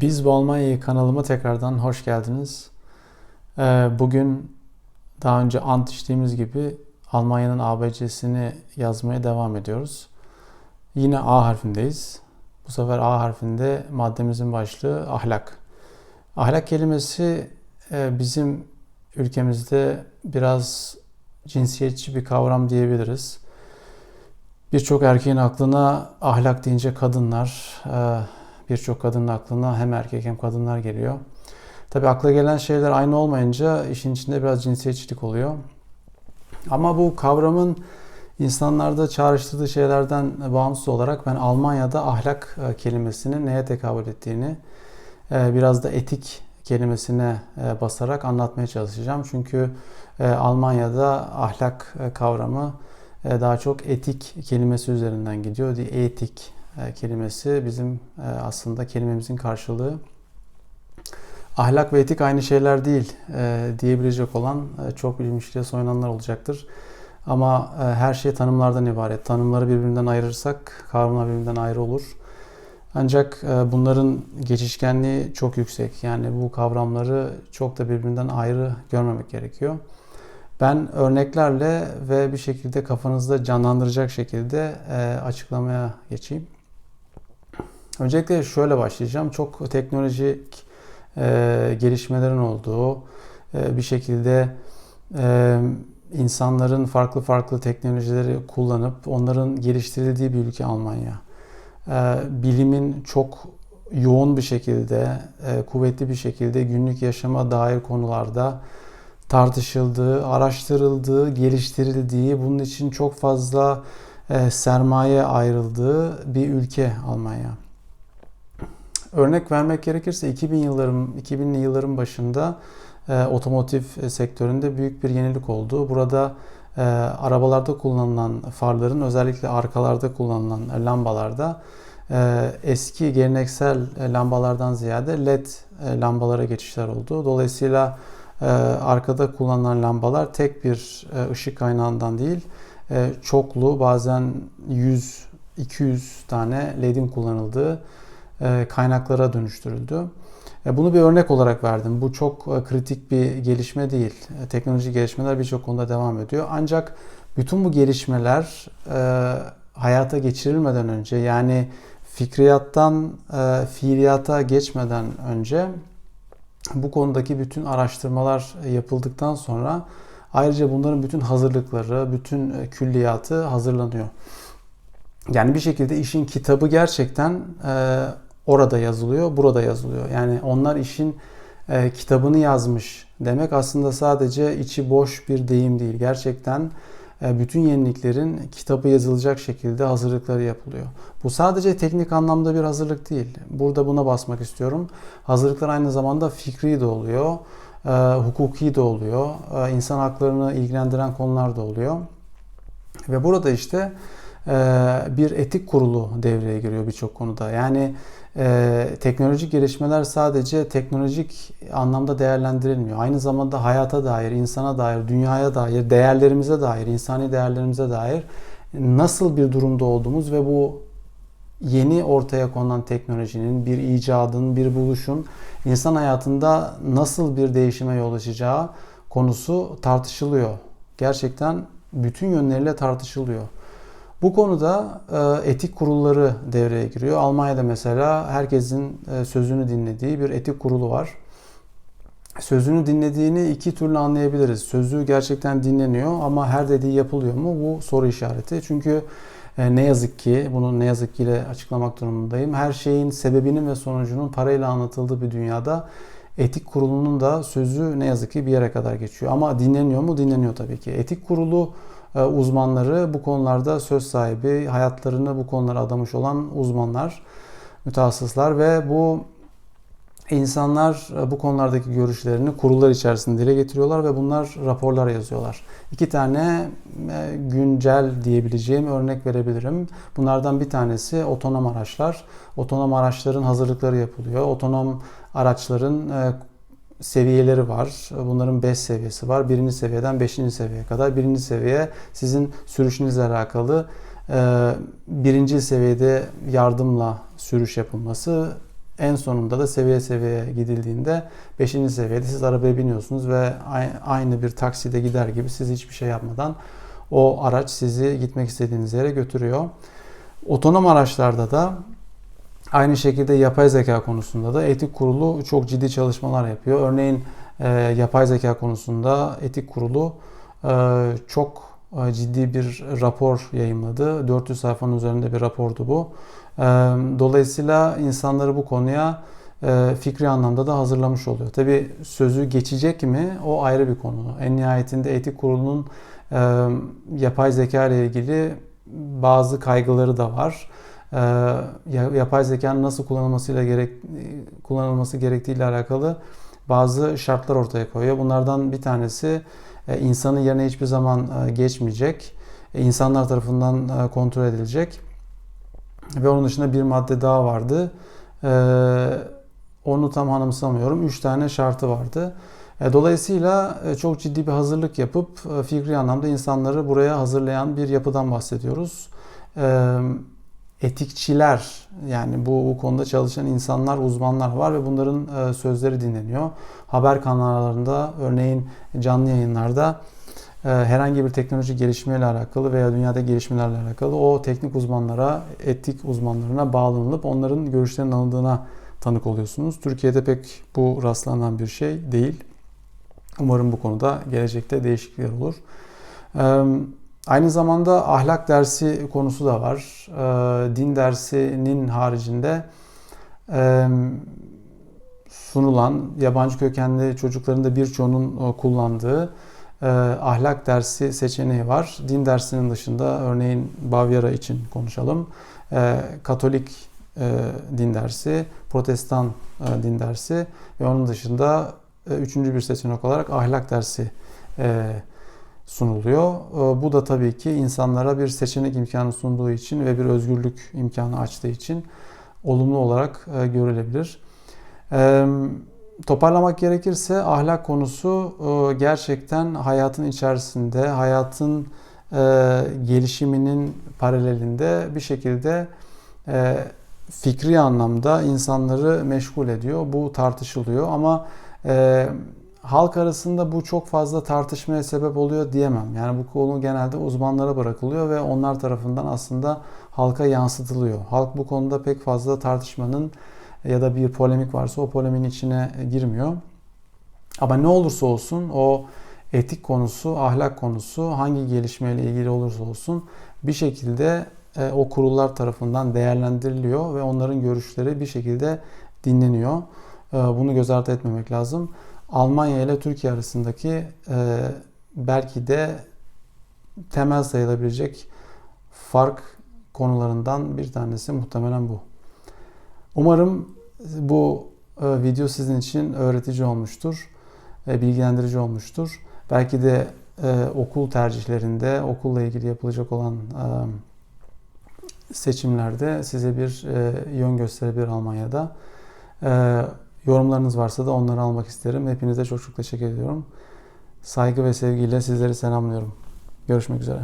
Biz bu Almanya'yı kanalıma tekrardan hoş geldiniz. Ee, Bugün daha önce ant içtiğimiz gibi Almanya'nın ABC'sini yazmaya devam ediyoruz. Yine A harfindeyiz. Bu sefer A harfinde maddemizin başlığı ahlak. Ahlak kelimesi e, bizim ülkemizde biraz cinsiyetçi bir kavram diyebiliriz. Birçok erkeğin aklına ahlak deyince kadınlar, e, birçok kadının aklına hem erkek hem kadınlar geliyor. Tabi akla gelen şeyler aynı olmayınca işin içinde biraz cinsiyetçilik oluyor. Ama bu kavramın insanlarda çağrıştırdığı şeylerden bağımsız olarak ben Almanya'da ahlak e, kelimesinin neye tekabül ettiğini e, biraz da etik kelimesine e, basarak anlatmaya çalışacağım. Çünkü Almanya'da ahlak kavramı daha çok etik kelimesi üzerinden gidiyor. Etik kelimesi bizim aslında kelimemizin karşılığı. Ahlak ve etik aynı şeyler değil diyebilecek olan çok bilinçliye soyunanlar olacaktır. Ama her şey tanımlardan ibaret. Tanımları birbirinden ayırırsak kavramlar birbirinden ayrı olur. Ancak bunların geçişkenliği çok yüksek. Yani bu kavramları çok da birbirinden ayrı görmemek gerekiyor. Ben örneklerle ve bir şekilde kafanızda canlandıracak şekilde açıklamaya geçeyim. Öncelikle şöyle başlayacağım. Çok teknolojik e, gelişmelerin olduğu e, bir şekilde e, insanların farklı farklı teknolojileri kullanıp onların geliştirildiği bir ülke Almanya. E, bilimin çok yoğun bir şekilde, e, kuvvetli bir şekilde günlük yaşama dair konularda tartışıldığı, araştırıldığı, geliştirildiği, bunun için çok fazla e, sermaye ayrıldığı bir ülke Almanya. Örnek vermek gerekirse 2000 yılların 2000'li yılların başında e, otomotiv sektöründe büyük bir yenilik oldu. Burada e, arabalarda kullanılan farların özellikle arkalarda kullanılan lambalarda e, eski geleneksel lambalardan ziyade led e, lambalara geçişler oldu. Dolayısıyla e, arkada kullanılan lambalar tek bir e, ışık kaynağından değil, e, çoklu bazen 100 200 tane ledin kullanıldığı e, kaynaklara dönüştürüldü. E, bunu bir örnek olarak verdim. Bu çok e, kritik bir gelişme değil. Teknoloji gelişmeler birçok konuda devam ediyor. Ancak bütün bu gelişmeler hayata geçirilmeden önce yani fikriyattan fiiliyata geçmeden önce bu konudaki bütün araştırmalar yapıldıktan sonra ayrıca bunların bütün hazırlıkları, bütün külliyatı hazırlanıyor. Yani bir şekilde işin kitabı gerçekten orada yazılıyor, burada yazılıyor. Yani onlar işin e, kitabını yazmış demek aslında sadece içi boş bir deyim değil. Gerçekten e, bütün yeniliklerin kitabı yazılacak şekilde hazırlıkları yapılıyor. Bu sadece teknik anlamda bir hazırlık değil. Burada buna basmak istiyorum. Hazırlıklar aynı zamanda fikri de oluyor, e, hukuki de oluyor, e, insan haklarını ilgilendiren konular da oluyor. Ve burada işte e, bir etik kurulu devreye giriyor birçok konuda. Yani e, teknolojik gelişmeler sadece teknolojik anlamda değerlendirilmiyor. Aynı zamanda hayata dair, insana dair, dünyaya dair, değerlerimize dair, insani değerlerimize dair nasıl bir durumda olduğumuz ve bu yeni ortaya konulan teknolojinin, bir icadın, bir buluşun insan hayatında nasıl bir değişime yol açacağı konusu tartışılıyor. Gerçekten bütün yönleriyle tartışılıyor. Bu konuda e, etik kurulları devreye giriyor. Almanya'da mesela herkesin e, sözünü dinlediği bir etik kurulu var. Sözünü dinlediğini iki türlü anlayabiliriz. Sözü gerçekten dinleniyor ama her dediği yapılıyor mu? Bu soru işareti. Çünkü e, ne yazık ki, bunu ne yazık ki ile açıklamak durumundayım. Her şeyin sebebinin ve sonucunun parayla anlatıldığı bir dünyada etik kurulunun da sözü ne yazık ki bir yere kadar geçiyor. Ama dinleniyor mu? Dinleniyor tabii ki. Etik kurulu uzmanları bu konularda söz sahibi, hayatlarını bu konulara adamış olan uzmanlar, mütehassıslar ve bu insanlar e, bu konulardaki görüşlerini kurullar içerisinde dile getiriyorlar ve bunlar raporlar yazıyorlar. İki tane e, güncel diyebileceğim örnek verebilirim. Bunlardan bir tanesi otonom araçlar. Otonom araçların hazırlıkları yapılıyor. Otonom araçların seviyeleri var. Bunların 5 seviyesi var. Birinci seviyeden 5. seviyeye kadar. Birinci seviye sizin sürüşünüzle alakalı. Ee, birinci seviyede yardımla sürüş yapılması. en sonunda da seviye seviye gidildiğinde 5. seviyede siz arabaya biniyorsunuz ve aynı bir takside gider gibi siz hiçbir şey yapmadan o araç sizi gitmek istediğiniz yere götürüyor. Otonom araçlarda da aynı şekilde yapay zeka konusunda da etik kurulu çok ciddi çalışmalar yapıyor. Örneğin e, yapay zeka konusunda etik kurulu e, çok e, ciddi bir rapor yayınladı. 400 sayfanın üzerinde bir rapordu bu. E, dolayısıyla insanları bu konuya e, fikri anlamda da hazırlamış oluyor. Tabi sözü geçecek mi o ayrı bir konu. En nihayetinde etik kurulunun yapay zeka ile ilgili bazı kaygıları da var. E, yapay zekanın nasıl kullanılmasıyla gerek kullanılması gerektiği ile alakalı bazı şartlar ortaya koyuyor. Bunlardan bir tanesi e, insanın yerine hiçbir zaman e, geçmeyecek. E, insanlar tarafından kontrol edilecek. Ve onun dışında bir madde daha vardı. Onu tam anımsamıyorum. Üç tane şartı vardı. Dolayısıyla çok ciddi bir hazırlık yapıp fikri anlamda insanları buraya hazırlayan bir yapıdan bahsediyoruz. Etikçiler yani bu, bu konuda çalışan insanlar, uzmanlar var ve bunların sözleri dinleniyor. Haber kanallarında örneğin canlı yayınlarda herhangi bir teknoloji gelişmeyle alakalı veya dünyada gelişmelerle alakalı o teknik uzmanlara, etik uzmanlarına bağlanılıp onların görüşlerinin alındığına tanık oluyorsunuz. Türkiye'de pek bu rastlanan bir şey değil. Umarım bu konuda gelecekte değişiklikler olur. Aynı zamanda ahlak dersi konusu da var. Din dersinin haricinde sunulan yabancı kökenli çocukların da birçoğunun kullandığı ahlak dersi seçeneği var. Din dersinin dışında örneğin Bavyera için konuşalım. Katolik din dersi, Protestan din dersi ve onun dışında e, üçüncü bir seçenek olarak ahlak dersi e, sunuluyor. E, bu da tabii ki insanlara bir seçenek imkanı sunduğu için ve bir özgürlük imkanı açtığı için olumlu olarak görülebilir. Toparlamak gerekirse ahlak konusu gerçekten hayatın içerisinde, hayatın gelişiminin paralelinde bir şekilde fikri anlamda insanları meşgul ediyor. Bu tartışılıyor ama e, halk arasında bu çok fazla tartışmaya sebep oluyor diyemem. Yani bu konu genelde uzmanlara bırakılıyor ve onlar tarafından aslında halka yansıtılıyor. Halk bu konuda pek fazla tartışmanın ya da bir polemik varsa o polemiğin içine girmiyor. Ama ne olursa olsun o etik konusu, ahlak konusu hangi gelişmeyle ilgili olursa olsun bir şekilde e, o kurullar tarafından değerlendiriliyor ve onların görüşleri bir şekilde dinleniyor. Ee, bunu göz ardı etmemek lazım. Almanya ile Türkiye arasındaki e, belki de temel sayılabilecek fark konularından bir tanesi muhtemelen bu. Umarım bu e, video sizin için öğretici olmuştur, bilgilendirici olmuştur. Belki de e, okul tercihlerinde, okulla ilgili yapılacak olan seçimlerde size bir yön gösterebilir Almanya'da. Yorumlarınız varsa da onları almak isterim. Hepinize çok çok teşekkür ediyorum. Saygı ve sevgiyle sizleri selamlıyorum. Görüşmek üzere.